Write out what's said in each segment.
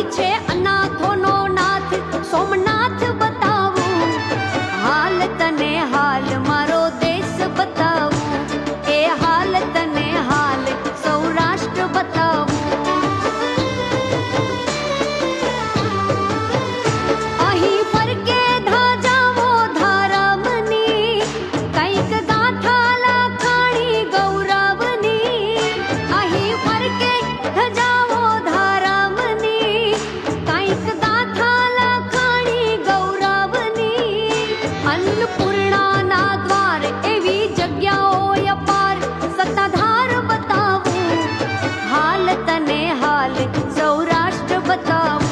इच्छे अनाथो नो नाथ सोमनाथ અન્નપૂર્ણાના દ્વાર એવી જગ્યાઓ અપાર સત્તાધાર બતાવું. હાલ તને હાલ સૌરાષ્ટ્ર બતાવું.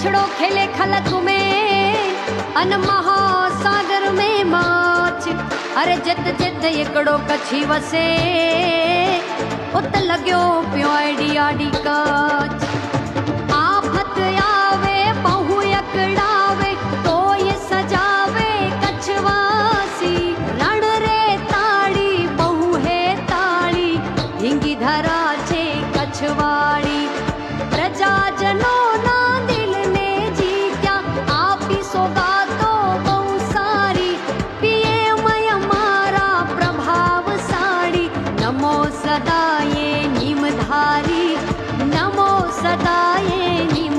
कछड़ो खेले खलक में अन महासागर में माछ अरे जित जित एकड़ो कछी वसे उत लॻियो पियो आडी आडी काच येमधारी नमो सदाये